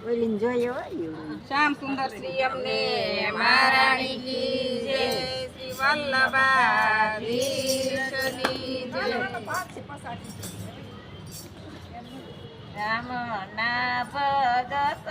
બોલીને જોયો શ્યામ સુંદર શ્રી અમને મહારાણી કી જય. શ્રી વલ્લભા રામ ના ભગત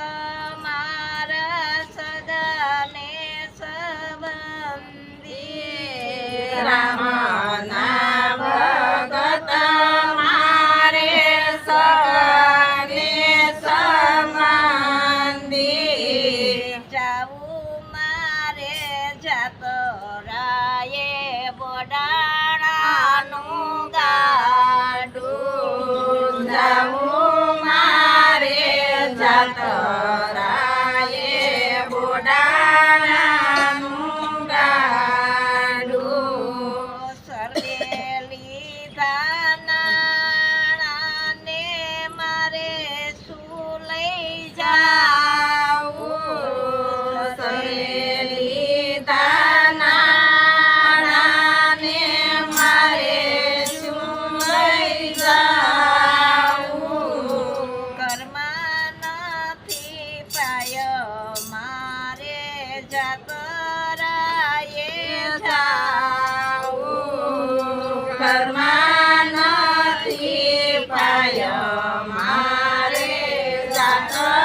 કર્માનથી પાય મારે જાતા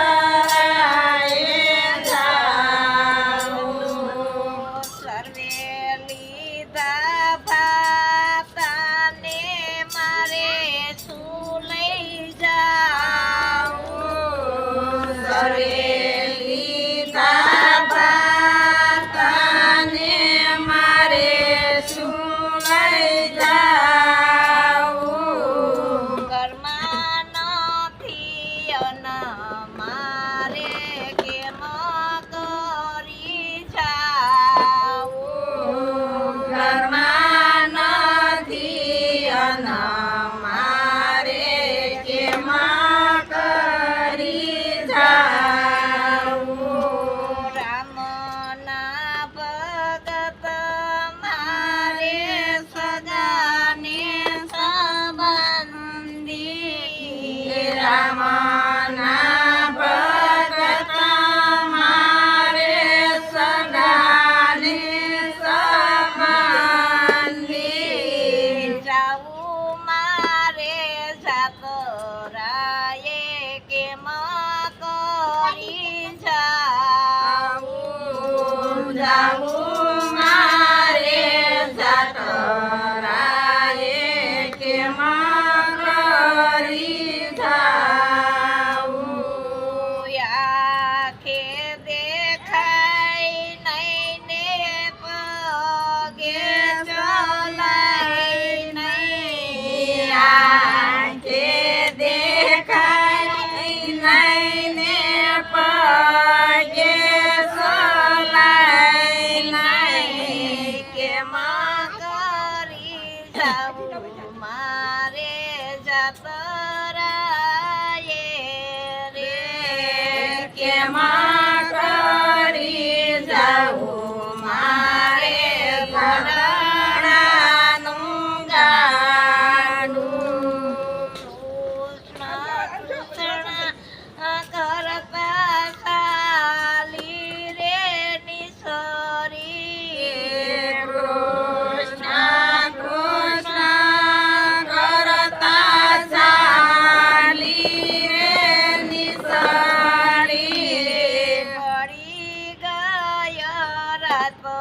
તો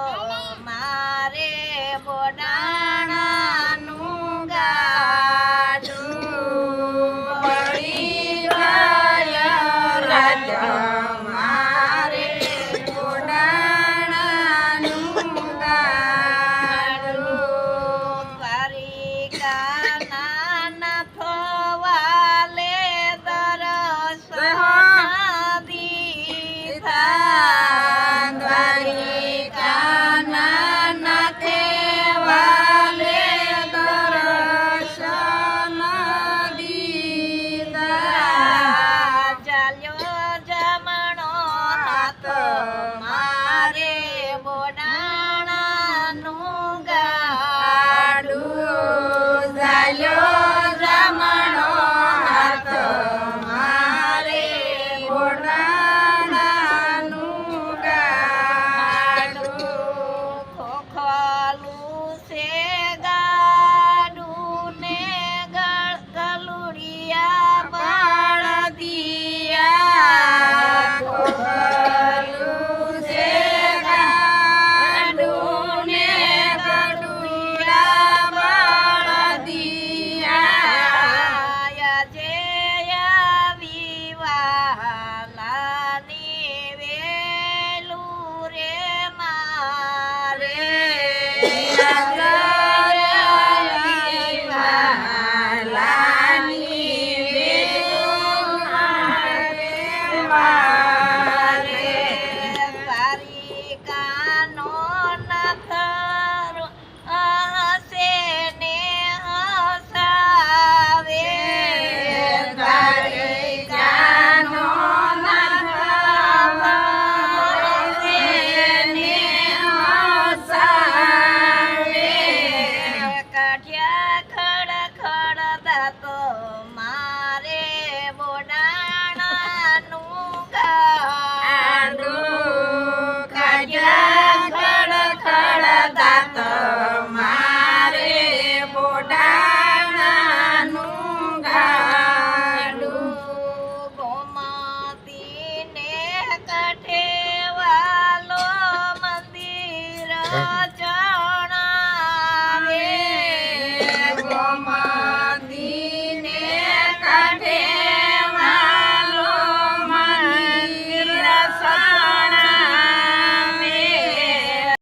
મારે બોડાણાનું ગાડું પડી ગયા રાજા. થવાલે દરસ Hello.